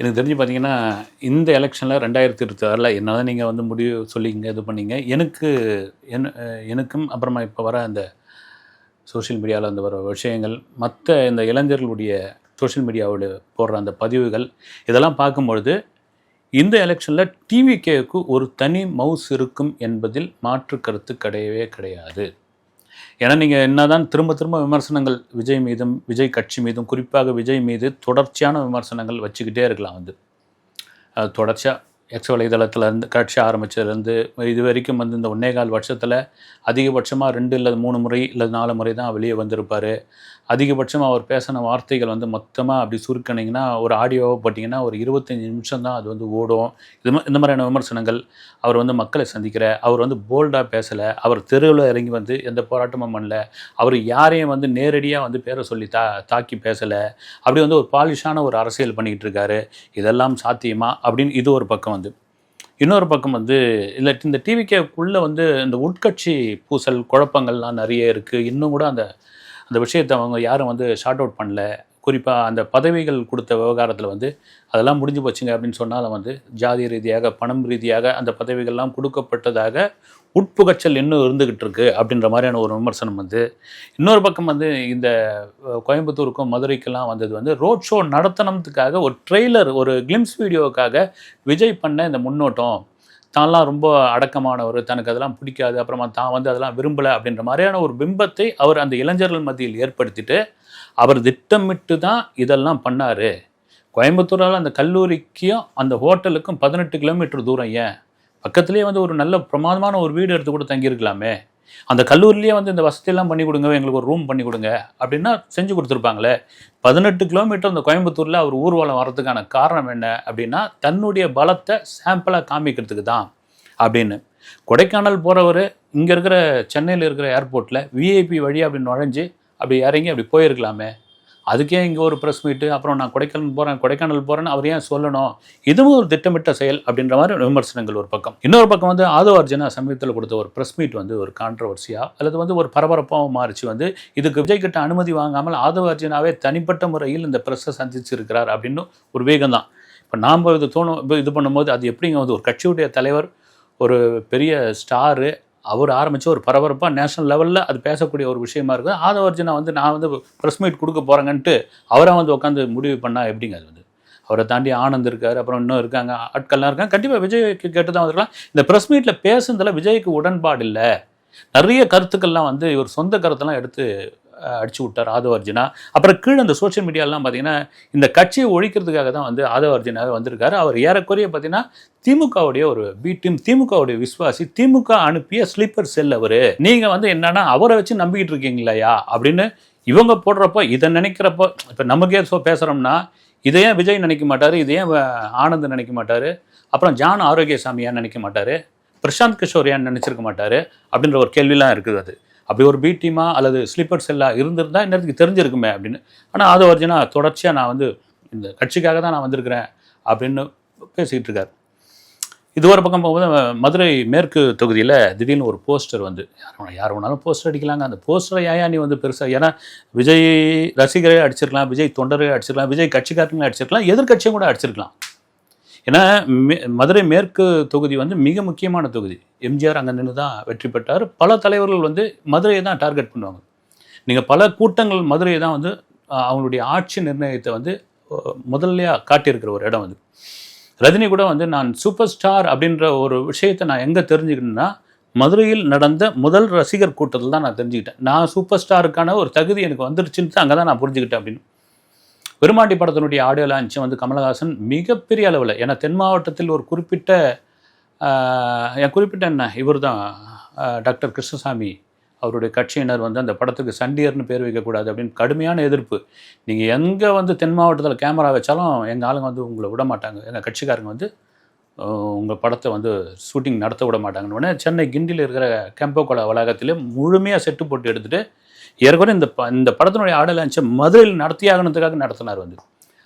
எனக்கு தெரிஞ்சு பார்த்தீங்கன்னா இந்த எலெக்ஷனில் ரெண்டாயிரத்தி இருபத்தி ஆறில் என்ன தான் நீங்கள் வந்து முடிவு சொல்லிங்க இது பண்ணீங்க எனக்கு என் எனக்கும் அப்புறமா இப்போ வர அந்த சோஷியல் மீடியாவில் வந்து வர விஷயங்கள் மற்ற இந்த இளைஞர்களுடைய சோஷியல் மீடியாவோட போடுற அந்த பதிவுகள் இதெல்லாம் பார்க்கும்பொழுது இந்த எலெக்ஷனில் டிவிகேவுக்கு ஒரு தனி மவுஸ் இருக்கும் என்பதில் மாற்று கருத்து கிடையவே கிடையாது. ஏன்னா நீங்கள் என்னதான் திரும்ப திரும்ப விமர்சனங்கள் விஜய் மீதும் விஜய் கட்சி மீதும் குறிப்பாக விஜய் மீது தொடர்ச்சியான விமர்சனங்கள் வச்சுக்கிட்டே இருக்கலாம் வந்து அது தொடர்ச்சியாக எக்ஸ் வலைதளத்துலேருந்து கட்சி ஆரம்பித்ததுலேருந்து இது வரைக்கும் வந்து இந்த ஒன்னே கால் வருஷத்தில் அதிகபட்சமாக ரெண்டு இல்லை மூணு முறை இல்லை நாலு முறை தான் வெளியே வந்திருப்பார். அதிகபட்சமாக அவர் பேசின வார்த்தைகள் வந்து மொத்தமாக அப்படி சுருக்கினீங்கன்னா ஒரு ஆடியோவை போட்டிங்கன்னா ஒரு இருபத்தஞ்சி நிமிஷம் தான் அது வந்து ஓடும். இது மா- இந்த மாதிரியான விமர்சனங்கள் அவர் வந்து மக்களை சந்திக்கிற அவர் வந்து போல்டாக பேசலை அவர் தெருவில் இறங்கி வந்து எந்த போராட்டமும் பண்ணல அவர் யாரையும் வந்து நேரடியாக வந்து பேரை சொல்லி தா தாக்கி பேசலை அப்படி வந்து ஒரு பாலிஷான ஒரு அரசியல் பண்ணிக்கிட்டு இருக்காரு. இதெல்லாம் சாத்தியமா? அப்படின்னு இது ஒரு பக்கம் வந்து. இன்னொரு பக்கம் வந்து இல்லை இந்த டிவிக்கேக்குள்ளே வந்து இந்த உட்கட்சி பூசல் குழப்பங்கள்லாம் நிறைய இருக்குது இன்னும் கூட அந்த அந்த விஷயத்தை அவங்க யாரும் வந்து ஷார்ட் அவுட் பண்ணல. குறிப்பாக அந்த பதவிகள் கொடுத்த விவகாரத்தில் வந்து அதெல்லாம் முடிஞ்சு போச்சுங்க அப்படின்னு சொன்னாலும் வந்து ஜாதி ரீதியாக பணம் ரீதியாக அந்த பதவிகள்லாம் கொடுக்கப்பட்டதாக உட்புகச்சல் இன்னும் இருந்துகிட்டு இருக்கு அப்படின்ற மாதிரியான ஒரு விமர்சனம் வந்து இன்னொரு பக்கம் வந்து இந்த கோயம்புத்தூருக்கும் மதுரைக்கெல்லாம் வந்தது வந்து ரோட் ஷோ நடத்தணுன்றதுக்காக ஒரு ட்ரெய்லர் ஒரு கிளிம்ஸ் வீடியோவுக்காக விஜய் பண்ண இந்த முன்னோட்டம் தான்லாம் ரொம்ப அடக்கமானவர் தனக்கு அதெல்லாம் பிடிக்காது அப்புறமா தான் வந்து அதெல்லாம் விரும்பலை அப்படின்ற மாதிரியான ஒரு பிம்பத்தை அவர் அந்த இளைஞர்கள் மத்தியில் ஏற்படுத்திட்டு அவர் திட்டமிட்டு தான் இதெல்லாம் பண்ணார். கோயம்புத்தூரால் அந்த கல்லூரிக்கும் அந்த ஹோட்டலுக்கும் பதினெட்டு கிலோமீட்டர் தூரம் ஏன்? பக்கத்துலேயே வந்து ஒரு நல்ல பிரமாதமான ஒரு வீடு எடுத்து கூட தங்கியிருக்கலாமே. அந்த கல்லூரிலேயே வந்து இந்த வசதியெல்லாம் பண்ணி கொடுங்க எங்களுக்கு ஒரு ரூம் பண்ணி கொடுங்க அப்படின்னா செஞ்சு கொடுத்துருப்பாங்களே. பதினெட்டு கிலோமீட்டர் அந்த கோயம்புத்தூரில் அவர் ஊர்வலம் வர்றதுக்கான காரணம் என்ன அப்படின்னா தன்னுடைய பலத்தை சாம்பிளாக காமிக்கிறதுக்கு தான் அப்படின்னு. கொடைக்கானல் போகிறவர் இங்கே இருக்கிற சென்னையில் இருக்கிற ஏர்போர்ட்டில் விஐபி வழி அப்படி நுழைஞ்சு அப்படி இறங்கி அப்படி போயிருக்கலாமே. அதுக்கே இங்கே ஒரு ப்ரெஸ் மீட்டு அப்புறம் நான் கொடைக்கானல் போகிறேன் கொடைக்கானல் போகிறேன்னு அவர் ஏன் சொல்லணும்? இதுவும் ஒரு திட்டமிட்ட செயல் அப்படின்ற மாதிரி விமர்சனங்கள் ஒரு பக்கம். இன்னொரு பக்கம் வந்து ஆதவ அர்ஜுனா சமீபத்தில் கொடுத்த ஒரு ப்ரெஸ் மீட் வந்து ஒரு கான்ட்ரவர்சியாக அல்லது வந்து ஒரு பரபரப்பாகவும் மாறிச்சு வந்து இதுக்கு விஜய் கிட்ட அனுமதி வாங்காமல் ஆதவ அர்ஜுனாவே தனிப்பட்ட முறையில் இந்த ப்ரெஸ்ஸை சந்திச்சிருக்கிறார் அப்படின்னு ஒரு வேகம் தான் இப்போ நாம் இது தோணும் இப்போ இது பண்ணும்போது அது எப்படிங்க வந்து ஒரு கட்சியுடைய தலைவர் ஒரு பெரிய ஸ்டாரு அவர் ஆரம்பித்த ஒரு பரபரப்பாக நேஷனல் லெவலில் அது பேசக்கூடிய ஒரு விஷயமா இருக்குது ஆதவர்ஜுனா வந்து நான் வந்து ப்ரெஸ் மீட் கொடுக்க போகிறேங்கன்ட்டு அவராக வந்து உட்காந்து முடிவு பண்ணால் எப்படிங்க அது வந்து? அவரை தாண்டி ஆனந்த் இருக்கார் அப்புறம் இன்னும் இருக்காங்க ஆட்கள்லாம் இருக்காங்க. கண்டிப்பாக விஜய்க்கு கேட்டு தான் வந்துருக்கலாம். இந்த ப்ரெஸ் மீட்டில் பேசுனதில் விஜய்க்கு உடன்பாடு இல்லை. நிறைய கருத்துக்கள்லாம் வந்து இவர் சொந்த கருத்தெல்லாம் எடுத்து அடிச்சு விட்டார் ஆதவர்ஜுனா. அப்புறம் கீழே அந்த சோஷியல் மீடியாலாம் பார்த்தீங்கன்னா இந்த கட்சியை ஒழிக்கிறதுக்காக தான் வந்து ஆதவர்ஜுனாவே வந்திருக்காரு. அவர் ஏறக்குறைய பார்த்தீங்கன்னா திமுகவுடைய ஒரு பி டீம் திமுகவுடைய விசுவாசி திமுக அனுப்பிய ஸ்லீப்பர் செல் அவர். நீங்கள் வந்து என்னன்னா அவரை வச்சு நம்பிக்கிட்டு இருக்கீங்களையா அப்படின்னு இவங்க போடுறப்போ இதை நினைக்கிறப்போ இப்போ நமக்கே ஸோ பேசுகிறோம்னா இதை ஏன் விஜய் நினைக்க மாட்டார்? இதை ஏன் வ- ஆனந்த் நினைக்க மாட்டார்? அப்புறம் ஜான் ஆரோக்கியசாமி ஏன் நினைக்க மாட்டார்? பிரசாந்த் கிஷோர் ஏன் நினச்சிருக்க மாட்டார்? அப்படின்ற ஒரு கேள்விலாம் இருக்குது அது. அப்படி ஒரு பி டீமா அல்லது ஸ்லீப்பர் செல்லாக இருந்திருந்தால் இன்னத்துக்கு தெரிஞ்சிருக்குமே அப்படின்னு. ஆனால் அது ஒரிஜினா தொடர்ச்சியாக நான் வந்து இந்த கட்சிக்காக தான் நான் வந்திருக்கிறேன் அப்படின்னு பேசிக்கிட்டு இருக்காரு. இது ஒரு பக்கம் போகும்போது மதுரை மேற்கு தொகுதியில் திடீர்னு ஒரு போஸ்டர் வந்து யார் யார் வேணாலும் போஸ்டர் அடிக்கலாங்க. அந்த போஸ்டரை ஏன் நீ வந்து பெருசாக ஏன்னா விஜய் ரசிகரே அடிச்சிருக்கலாம் விஜய் தொண்டரே அடிச்சிருக்கலாம் விஜய் கட்சிக்காரங்களே அடிச்சிருக்கலாம் எதிர்க்கட்சியும் கூட அடிச்சிருக்கலாம். ஏன்னா மே- மதுரை மேற்கு தொகுதி வந்து மிக முக்கியமான தொகுதி. எம்ஜிஆர் அங்கே நின்று தான் வெற்றி பெற்றார். பல தலைவர்கள் வந்து மதுரையை தான் டார்கெட் பண்ணுவாங்க. நீங்கள் பல கூட்டங்கள் மதுரையை தான் வந்து அவங்களுடைய ஆட்சி நிர்ணயத்தை வந்து முதல்லையாக காட்டியிருக்கிற ஒரு இடம் வந்து ரஜினி கூட வந்து நான் சூப்பர் ஸ்டார் அப்படின்ற ஒரு விஷயத்தை நான் எங்கே தெரிஞ்சுக்கணுன்னா மதுரையில் நடந்த முதல் ரசிகர் கூட்டத்தில் தான் நான் தெரிஞ்சுக்கிட்டேன். நான் சூப்பர் ஸ்டாருக்கான ஒரு தகுதி எனக்கு வந்துருச்சுன்னு அங்கே தான் நான் புரிஞ்சுக்கிட்டேன் அப்படின்னு. பெருமாட்டி படத்தினுடைய ஆடியோ லான்ச்சை வந்து கமலஹாசன் மிகப்பெரிய அளவில் ஏன்னா தென் மாவட்டத்தில் ஒரு குறிப்பிட்ட என் குறிப்பிட்ட என்ன இவர் தான் டாக்டர் கிருஷ்ணசாமி அவருடைய கட்சியினர் வந்து அந்த படத்துக்கு சண்டியர்னு பேர் வைக்கக்கூடாது அப்படின்னு கடுமையான எதிர்ப்பு. நீங்கள் எங்கே வந்து தென் மாவட்டத்தில் கேமரா வச்சாலும் எங்கள் ஆளுங்க வந்து உங்களை விட மாட்டாங்க. எங்கள் கட்சிக்காரங்க வந்து உங்கள் படத்தை வந்து ஷூட்டிங் நடத்த விட மாட்டாங்கன்னு உடனே சென்னை கிண்டியில் இருக்கிற கெம்போ கெம்போகோலா வளாகத்திலே முழுமையாக செட்டு போட்டு எடுத்துகிட்டு ஏற்கனவே இந்த ப- இந்த படத்தினுடைய ஆடல் லான்ச்சை மதுரையில் நடத்தியாகணுன்றதுக்காக நடத்தினார் வந்து.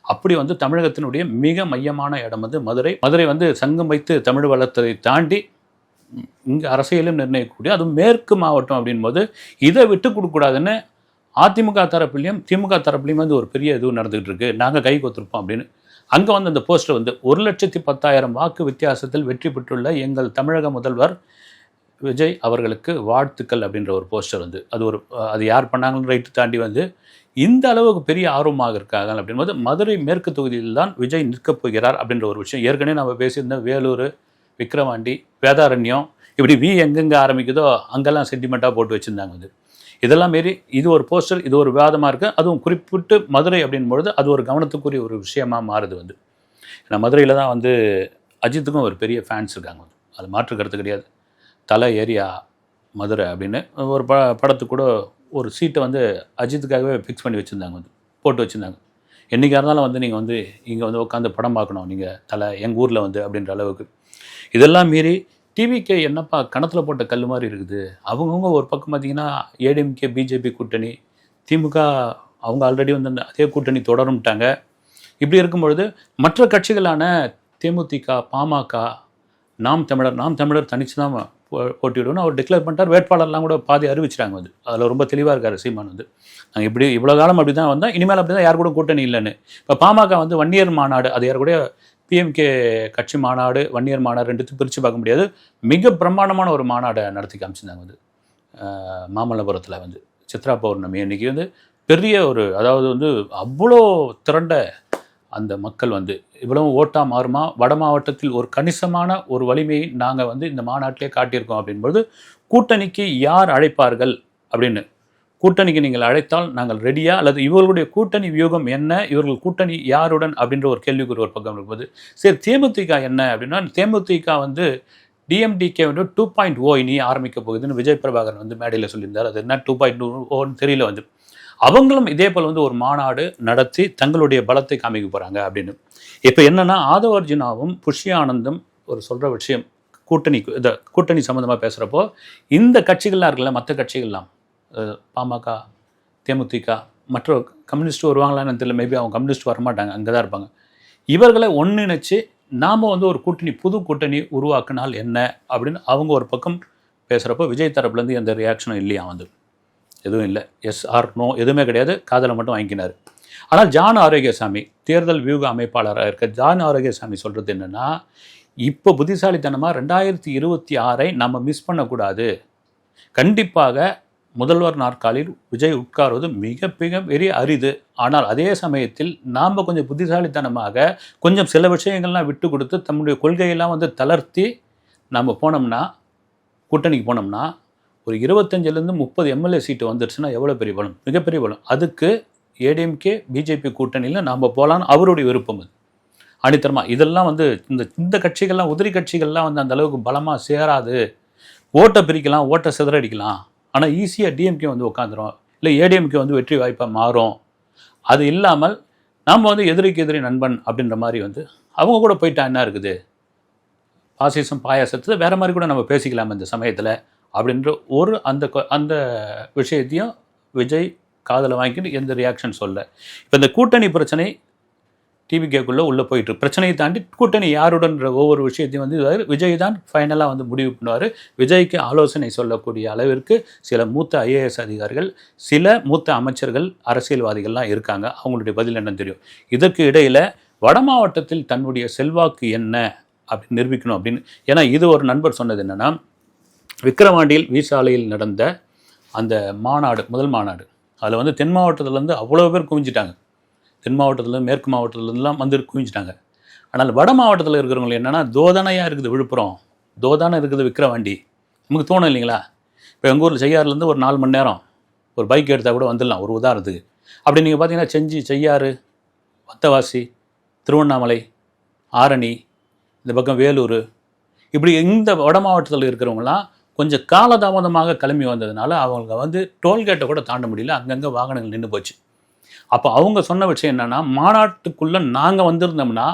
அப்படி வந்து தமிழகத்தினுடைய மிக மையமான இடம் வந்து மதுரை. மதுரை வந்து சங்கம் வைத்து தமிழ் வளத்தை தாண்டி இங்கே அரசியலும் நிர்ணயிக்கக்கூடிய அதுவும் மேற்கு மாவட்டம் அப்படின்போது இதை விட்டு கொடுக்கக்கூடாதுன்னு அதிமுக தரப்புலையும் திமுக தரப்புலையும் வந்து ஒரு பெரிய இது நடந்துகிட்டு இருக்கு. நாங்கள் கை கொத்திருப்போம் அப்படின்னு. அங்கே வந்து அந்த போஸ்டர் வந்து ஒரு லட்சத்தி பத்தாயிரம் வாக்கு வித்தியாசத்தில் வெற்றி பெற்றுள்ள எங்கள் தமிழக முதல்வர் விஜய் அவர்களுக்கு வாழ்த்துக்கள் அப்படின்ற ஒரு போஸ்டர் வந்து. அது ஒரு அது யார் பண்ணாங்கன்னு ரைட்டு தாண்டி வந்து இந்த அளவுக்கு பெரிய ஆர்வமாக இருக்காங்க அப்படின்போது மதுரை மேற்கு தொகுதியில் தான் விஜய் நிற்கப் போகிறார் அப்படின்ற ஒரு விஷயம். ஏற்கனவே நம்ம பேசியிருந்தோம் வேலூர் விக்ரவாண்டி வேதாரண்யம் இப்படி வி எங்கெங்கே ஆரம்பிக்குதோ அங்கெல்லாம் சென்டிமெண்ட்டாக போட்டு வச்சுருந்தாங்க வந்து இதெல்லாம் மாரி இது ஒரு போஸ்டர் இது ஒரு விவாதமாக இருக்குது அதுவும் குறிப்பிட்டு மதுரை அப்படின்பொழுது அது ஒரு கவனத்துக்குரிய ஒரு விஷயமாக மாறுது வந்து. ஏன்னா மதுரையில் தான் வந்து அஜித்துக்கும் ஒரு பெரிய ஃபேன்ஸ் இருக்காங்க. வந்து அது மாற்று கருத்து கிடையாது. தலை ஏரியா மதுரை அப்படின்னு ஒரு ப படத்துக்கு கூட ஒரு சீட்டை வந்து அஜித்துக்காகவே ஃபிக்ஸ் பண்ணி வச்சுருந்தாங்க வந்து போட்டு வச்சுருந்தாங்க. என்றைக்காக இருந்தாலும் வந்து நீங்கள் வந்து இங்கே வந்து உட்காந்து படம் பார்க்கணும் நீங்கள் தலை எங்கள் ஊரில் வந்து அப்படின்ற அளவுக்கு. இதெல்லாம் மீறி டிவிக்கே என்னப்பா கணத்தில் போட்ட கல் மாதிரி இருக்குது. அவங்கவுங்க ஒரு பக்கம் பார்த்தீங்கன்னா ஏடிஎம்கே பிஜேபி கூட்டணி திமுக அவங்க ஆல்ரெடி வந்து அந்த அதே கூட்டணி தொடரும்ட்டாங்க. இப்படி இருக்கும் பொழுது மற்ற கட்சிகளான தேமுதிக பாமக நாம் தமிழர் நாம் தமிழர் தனிச்சு தான் போட்டியிடுவோம்னு அவர் டிக்ளேர் பண்ணிட்டார். வேட்பாளர்லாம் கூட பாதி அறிவிச்சிட்டாங்க வந்து அதில் ரொம்ப தெளிவாக இருக்கார் சீமான் வந்து. நாங்கள் இப்படி இவ்வளோ காலம் அப்படி தான் வந்தால் இனிமேல் அப்படி தான் யார் கூட கூட்டணி இல்லைன்னு. இப்போ பாமக வந்து வன்னியர் மாநாடு அது யார் கூட பிஎம்கே கட்சி மாநாடு வன்னியர் மாநாடு ரெண்டுத்தையும் பிரித்து பார்க்க முடியாது. மிக பிரம்மாண்டமான ஒரு மாநாடை நடத்தி காமிச்சிருந்தாங்க வந்து. மாமல்லபுரத்தில் வந்து. சித்ரா பௌர்ணமி அன்னைக்கு வந்து பெரிய ஒரு அதாவது வந்து அவ்வளோ திரண்ட அந்த மக்கள் வந்து இவ்வளவு ஓட்டா மாறுமா? வட மாவட்டத்தில் ஒரு கணிசமான ஒரு வலிமையை நாங்கள் வந்து இந்த மாநாட்டிலே காட்டியிருக்கோம் அப்படின்போது கூட்டணிக்கு யார் அழைப்பார்கள் அப்படின்னு. கூட்டணிக்கு நீங்கள் அழைத்தால் நாங்கள் ரெடியா அல்லது இவர்களுடைய கூட்டணி வியூகம் என்ன? இவர்கள் கூட்டணி யாருடன்? அப்படின்ற ஒரு கேள்விக்குறி ஒரு பக்கம் இருப்பது சரி தேமுதிக என்ன அப்படின்னா தேமுதிக வந்து டிஎம்டிகே வந்து டூ பாயிண்ட் ஓ இனி ஆரம்பிக்க போகுதுன்னு விஜய் பிரபாகரன் வந்து மேடையில் சொல்லியிருந்தார். அது என்ன டூ பாயிண்ட் ஓன்னு தெரியல வந்து. அவங்களும் இதே போல் வந்து ஒரு மாநாடு நடத்தி தங்களுடைய பலத்தை காமிக்க போகிறாங்க அப்படின்னு. இப்போ என்னென்னா ஆதவ அர்ஜுனாவும் புஷ்ய ஆனந்தும் ஒரு சொல்கிற விஷயம் கூட்டணி இந்த கூட்டணி சம்மந்தமாக பேசுகிறப்போ இந்த கட்சிகள்லாம் இருக்குல்ல மற்ற கட்சிகள்லாம் பாமக தேமுதிக மற்ற கம்யூனிஸ்ட் வருவாங்களான்னு தெரியல மேபி அவங்க கம்யூனிஸ்ட் வரமாட்டாங்க அங்கே தான் இருப்பாங்க. இவர்களை ஒன்றிணைச்சு நாம் வந்து ஒரு கூட்டணி புது கூட்டணி உருவாக்கினால் என்ன அப்படின்னு அவங்க ஒரு பக்கம் பேசுகிறப்போ விஜய் தரப்புலேருந்து எந்த ரியாக்ஷனும் இல்லையா வந்து. எதுவும் இல்லை. எஸ் ஆர் நோ எதுவுமே கிடையாது. காதலை மட்டும் வாங்கினார் ஆனால் ஜான் ஆரோக்கியசாமி தேர்தல் வியூக அமைப்பாளராக இருக்க ஜான் ஆரோக்கியசாமி சொல்கிறது என்னென்னா இப்போ புத்திசாலித்தனமாக ரெண்டாயிரத்தி இருபத்தி ஆறை நம்ம மிஸ் பண்ணக்கூடாது. கண்டிப்பாக முதல்வர் நாற்காலில் விஜய் உட்காருவது மிக மிக பெரிய அரிது. ஆனால் அதே சமயத்தில் நாம் கொஞ்சம் புத்திசாலித்தனமாக கொஞ்சம் சில விஷயங்கள்லாம் விட்டு கொடுத்து தம்முடைய கொள்கையெல்லாம் வந்து தளர்த்தி நம்ம போனோம்னா கூட்டணிக்கு போனோம்னா ஒரு இருபத்தஞ்சிலேருந்து முப்பது எம்எல்ஏ சீட்டு வந்துருச்சுன்னா எவ்வளோ பெரிய பலம்? மிகப்பெரிய பலம். அதுக்கு ஏடிஎம்கே பிஜேபி கூட்டணியில் நாம் போகலான்னு அவருடைய விருப்பம் அது. அடித்தரமா. இதெல்லாம் வந்து இந்த இந்த கட்சிகள்லாம் உதிரி கட்சிகள்லாம் வந்து அந்த அளவுக்கு பலமாக சேராது. ஓட்டை பிரிக்கலாம் ஓட்டை சிதறடிக்கலாம். ஆனால் ஈஸியாக டிஎம்கே வந்து உட்காந்துரும் இல்லை ஏடிஎம்கே வந்து வெற்றி வாய்ப்பாக மாறும். அது இல்லாமல் நாம் வந்து எதிரிக்கு எதிரி நண்பன் அப்படின்ற மாதிரி வந்து அவங்க கூட போயிட்டா என்ன இருக்குது? பாசிசம் பாயாசத்தை வேற மாதிரி கூட நம்ம பேசிக்கலாம் இந்த சமயத்தில். அப்படின்ற ஒரு அந்த கொ- அந்த விஷயத்தையும் விஜய் காதலை வாங்கிட்டு எந்த ரியாக்ஷன் சொல்ல. இப்போ இந்த கூட்டணி பிரச்சனை டிவிகேக்குள்ளே உள்ளே போயிட்டு பிரச்சனையை தாண்டி கூட்டணி யாருடன்ற ஒவ்வொரு விஷயத்தையும் வந்து விஜய் தான் ஃபைனலாக வந்து முடிவு பண்ணுவார். விஜய்க்கு ஆலோசனை சொல்லக்கூடிய அளவிற்கு சில மூத்த ஐஏஎஸ் அதிகாரிகள் சில மூத்த அமைச்சர்கள் அரசியல்வாதிகள்லாம் இருக்காங்க. அவங்களுடைய பதில் என்னன்னு தெரியும். இதற்கு இடையில் வட மாவட்டத்தில் தன்னுடைய செல்வாக்கு என்ன அப்படின்னு நிரூபிக்கணும் அப்படின்னு. ஏன்னா இது ஒரு நண்பர் சொன்னது என்னென்னா விக்கிரவாண்டியில் வீசாலையில் நடந்த அந்த மாநாடு முதல் மாநாடு அதில் வந்து தென் மாவட்டத்துலேருந்து அவ்வளோ பேர் குவிஞ்சிட்டாங்க. தென் மாவட்டத்துலேருந்து மேற்கு மாவட்டத்துலேருந்துலாம் வந்து குவிஞ்சிட்டாங்க. ஆனால் வட மாவட்டத்தில் இருக்கிறவங்க என்னென்னா தோதனையாக இருக்குது விழுப்புரம் தோதானை இருக்குது விக்கிரவாண்டி. நமக்கு தோணும் இல்லைங்களா? இப்போ எங்கள் ஊரில் செய்யாறுலேருந்து ஒரு நாலு மணி நேரம் ஒரு பைக் எடுத்தால் கூட வந்துடலாம் ஒரு உதாரணத்துக்கு. அப்படி நீங்கள் பார்த்தீங்கன்னா செஞ்சி செய்யாறு வத்தவாசி திருவண்ணாமலை ஆரணி இந்த பக்கம் வேலூர் இப்படி இந்த வட மாவட்டத்தில் இருக்கிறவங்களாம் கொஞ்சம் காலதாமதமாக கிளம்பி வந்ததுனால அவங்க வந்து டோல்கேட்டை கூட தாண்ட முடியல. அங்கங்கே வாகனங்கள் நின்று போச்சு. அப்போ அவங்க சொன்ன விஷயம் என்னென்னா மாநாட்டுக்குள்ளே நாங்கள் வந்திருந்தோம்னா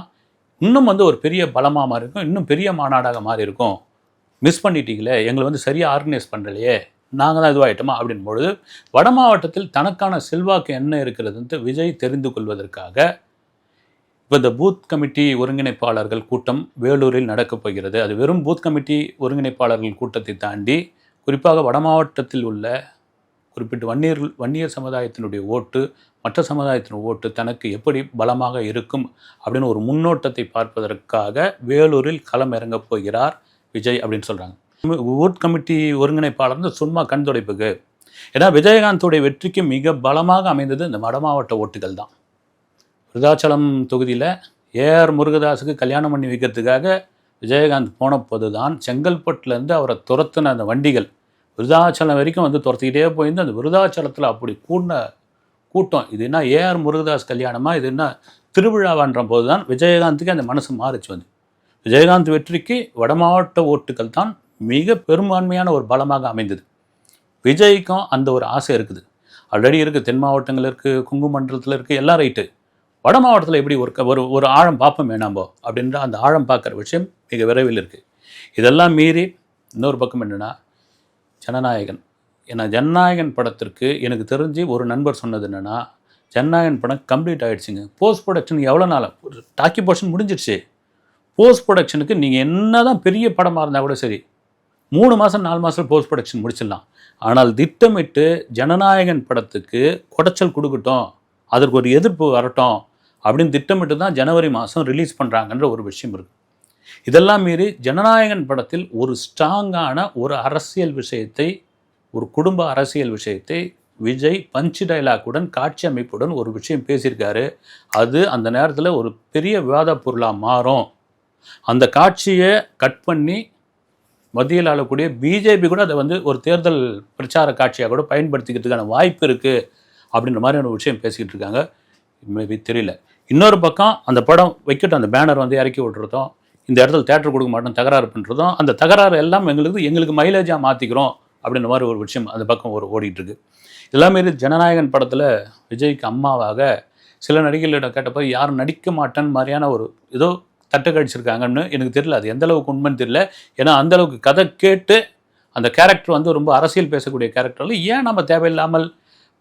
இன்னும் வந்து ஒரு பெரிய பலமாக மாறி இருக்கும் இன்னும் பெரிய மாநாடாக மாறி இருக்கும் மிஸ் பண்ணிட்டீங்களே எங்களை வந்து சரியாக ஆர்கனைஸ் பண்ணலையே நாங்கள் தான் இதுவாகிட்டோமா அப்படின் பொழுது வட மாவட்டத்தில் தனக்கான செல்வாக்கு என்ன இருக்கிறதுன்ட்டு விஜய் தெரிந்து கொள்வதற்காக இப்போ இந்த பூத் கமிட்டி ஒருங்கிணைப்பாளர்கள் கூட்டம் வேலூரில் நடக்கப் போகிறது. அது வெறும் பூத் கமிட்டி ஒருங்கிணைப்பாளர்கள் கூட்டத்தை தாண்டி குறிப்பாக வட மாவட்டத்தில் உள்ள குறிப்பிட்ட வன்னியர் வன்னியர் சமுதாயத்தினுடைய ஓட்டு மற்ற சமுதாயத்தின் ஓட்டு தனக்கு எப்படி பலமாக இருக்கும் அப்படின்னு ஒரு முன்னோட்டத்தை பார்ப்பதற்காக வேலூரில் களம் இறங்கப் போகிறார் விஜய் அப்படின்னு சொல்கிறாங்க ஊர் கமிட்டி ஒருங்கிணைப்பாளர் சும்மா கண் துடைப்புக்கு. ஏன்னா விஜயகாந்தோடைய வெற்றிக்கு மிக பலமாக அமைந்தது இந்த வடமாவட்ட ஓட்டுகள் தான். விருதாச்சலம் தொகுதியில் ஏஆர் முருகதாஸுக்கு கல்யாணம் பண்ணி வைக்கிறதுக்காக விஜயகாந்த் போனபோது தான் செங்கல்பட்டுலேருந்து அவரை துரத்துன அந்த வண்டிகள் விருதாச்சலம் வரைக்கும் வந்து துரத்திக்கிட்டே போயிருந்து அந்த விருதாச்சலத்தில் அப்படி கூடின கூட்டம். இது என்ன ஏஆர் முருகதாஸ் கல்யாணமாக இது என்ன திருவிழாவான்ற போது தான் விஜயகாந்துக்கு அந்த மனசு மாறிச்சு வந்து. விஜயகாந்த் வெற்றிக்கு வடமாவட்ட ஓட்டுகள் தான் மிக பெரும்பான்மையான ஒரு பலமாக அமைந்தது. விஜய்க்கும் அந்த ஒரு ஆசை இருக்குது. ஆல்ரெடி இருக்குது தென் மாவட்டங்கள் இருக்குது குங்குமண்டலத்தில் இருக்குது எல்லாம் ரைட்டு வட மாவட்டத்தில் எப்படி ஒரு ஒரு ஒரு ஆழம் பார்ப்போம் வேணாம்போ அப்படின்ற அந்த ஆழம் பார்க்குற விஷயம் மிக விரைவில் இருக்குது இதெல்லாம் மீறி இன்னொரு பக்கம் என்னென்னா ஜனநாயகன். ஏன்னா ஜனநாயகன் படத்திற்கு எனக்கு தெரிஞ்சு ஒரு நண்பர் சொன்னது என்னென்னா ஜனநாயகன் படம் கம்ப்ளீட் ஆகிடுச்சிங்க போஸ்ட் ப்ரொடக்ஷன் எவ்வளோ நாள்? டாக்கி போர்ஷன் முடிஞ்சிடுச்சு போஸ்ட் ப்ரொடக்ஷனுக்கு நீங்கள் என்ன தான் பெரிய படமாக இருந்தால் கூட சரி மூணு மாதம் நாலு மாதம் போஸ்ட் ப்ரொடக்ஷன் முடிச்சிடலாம். ஆனால் திட்டமிட்டு ஜனநாயகன் படத்துக்கு குடைச்சல் கொடுக்கட்டும் அதற்கு ஒரு எதிர்ப்பு வரட்டும் அப்படின்னு திட்டமிட்டு தான் ஜனவரி மாதம் ரிலீஸ் பண்ணுறாங்கன்ற ஒரு விஷயம் இருக்குது இதெல்லாம் மீறி ஜனநாயகன் படத்தில் ஒரு ஸ்ட்ராங்கான ஒரு அரசியல் விஷயத்தை ஒரு குடும்ப அரசியல் விஷயத்தை விஜய் பஞ்சு டைலாக்குடன் காட்சி அமைப்புடன் ஒரு விஷயம் பேசியிருக்காரு. அது அந்த நேரத்தில் ஒரு பெரிய விவாத பொருளாக மாறும். அந்த காட்சியை கட் பண்ணி மத்தியில் ஆளக்கூடிய பிஜேபி கூட அதை வந்து ஒரு தேர்தல் பிரச்சார காட்சியாக கூட பயன்படுத்திக்கிறதுக்கான வாய்ப்பு இருக்குது அப்படின்ற மாதிரியான ஒரு விஷயம் பேசிக்கிட்டு இருக்காங்க. மேபி தெரியல. இன்னொரு பக்கம் அந்த படம் வைக்கட்டும் அந்த பேனர் வந்து இறக்கி விட்டுறதும் இந்த இடத்துல தேட்டர் கொடுக்க மாட்டோம் தகராறு பண்ணுறதும் அந்த தகராறு எல்லாம் எங்களுக்கு எங்களுக்கு மைலேஜாக மாற்றிக்கிறோம் அப்படின்ற மாதிரி ஒரு விஷயம் அந்த பக்கம் ஒரு ஓடிட்டுருக்கு. எல்லாமே ஜனநாயகன் படத்தில் விஜய்க்கு அம்மாவாக சில நடிகர்களிடம் கேட்டப்போ யாரும் நடிக்க மாட்டேன்னு மாதிரியான ஒரு ஏதோ தட்டு கழிச்சிருக்காங்கன்னு எனக்கு தெரியல. அது எந்த அளவுக்கு உண்மைன்னு தெரியல. ஏன்னா அந்த அளவுக்கு கதை கேட்டு அந்த கேரக்டர் வந்து ரொம்ப அரசியல் பேசக்கூடிய கேரக்டரில் ஏன் நம்ம தேவையில்லாமல்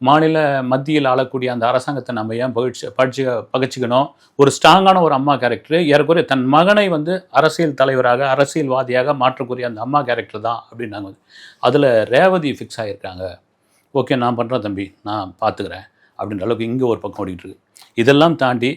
மாநில மத்தியில் ஆளக்கூடிய அந்த அரசாங்கத்தை நம்ம ஏன் பகிழ்ச்சி பழிச்சு பகச்சிக்கணும் ஒரு ஸ்ட்ராங்கான ஒரு அம்மா கேரக்டர் ஏறக்குறைய தன் மகனை வந்து அரசியல் தலைவராக அரசியல்வாதியாக மாற்றக்கூடிய அந்த அம்மா கேரக்டர் தான் அப்படின்னாங்க. அதில் ரேவதி ஃபிக்ஸ் ஆகியிருக்காங்க ஓகே நான் பண்ணுறேன் தம்பி நான் பார்த்துக்கிறேன் அப்படின்ற அளவுக்கு இங்கே ஒரு பக்கம் ஓடிட்டுருக்கு இதெல்லாம் தாண்டி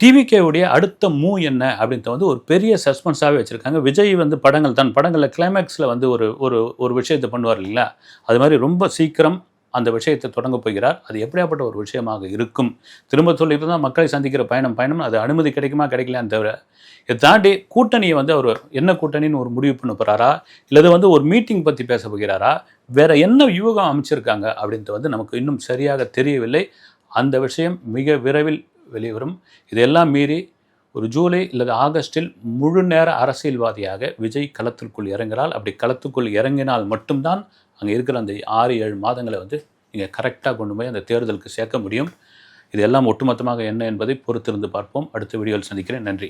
டிவிகேவுடைய அடுத்த மூ என்ன அப்படின்றது வந்து ஒரு பெரிய சஸ்பென்ஸாகவே வச்சுருக்காங்க. விஜய் வந்து படங்கள் தன் படங்களில் கிளைமேக்ஸில் வந்து ஒரு ஒரு ஒரு விஷயத்தை பண்ணுவார் இல்லைங்களா? அது மாதிரி ரொம்ப சீக்கிரம் அந்த விஷயத்தை தொடங்க போகிறார். அது எப்படியாப்பட்ட ஒரு விஷயமாக இருக்கும்? திரும்ப சொல்லிட்டு தான் மக்களை சந்திக்கிற பயணம் பயணம் அது அனுமதி கிடைக்குமா கிடைக்கலான்னு தவிர இதை தாண்டி கூட்டணியை வந்து அவர் என்ன கூட்டணின்னு ஒரு முடிவு பண்ண போகிறாரா இல்லை வந்து ஒரு மீட்டிங் பற்றி பேச போகிறாரா? வேற என்ன யூகம் அமைச்சிருக்காங்க அப்படின்ட்டு வந்து நமக்கு இன்னும் சரியாக தெரியவில்லை. அந்த விஷயம் மிக விரைவில் வெளிவரும். இதெல்லாம் மீறி ஒரு ஜூலை அல்லது ஆகஸ்டில் முழு நேர அரசியல்வாதியாக விஜய் களத்திற்குள் இறங்கினால் அப்படி களத்துக்குள் இறங்கினால் மட்டும்தான் அங்கே இருக்கிற அந்த ஆறு ஏழு மாதங்களை வந்து நீங்கள் கரெக்டாக கொண்டு போய் அந்த தேர்தலுக்கு சேர்க்க முடியும். இது எல்லாம் ஒட்டுமொத்தமாக என்ன என்பதை பொறுத்திருந்து பார்ப்போம். அடுத்த வீடியோவில் சந்திக்கிறேன். நன்றி.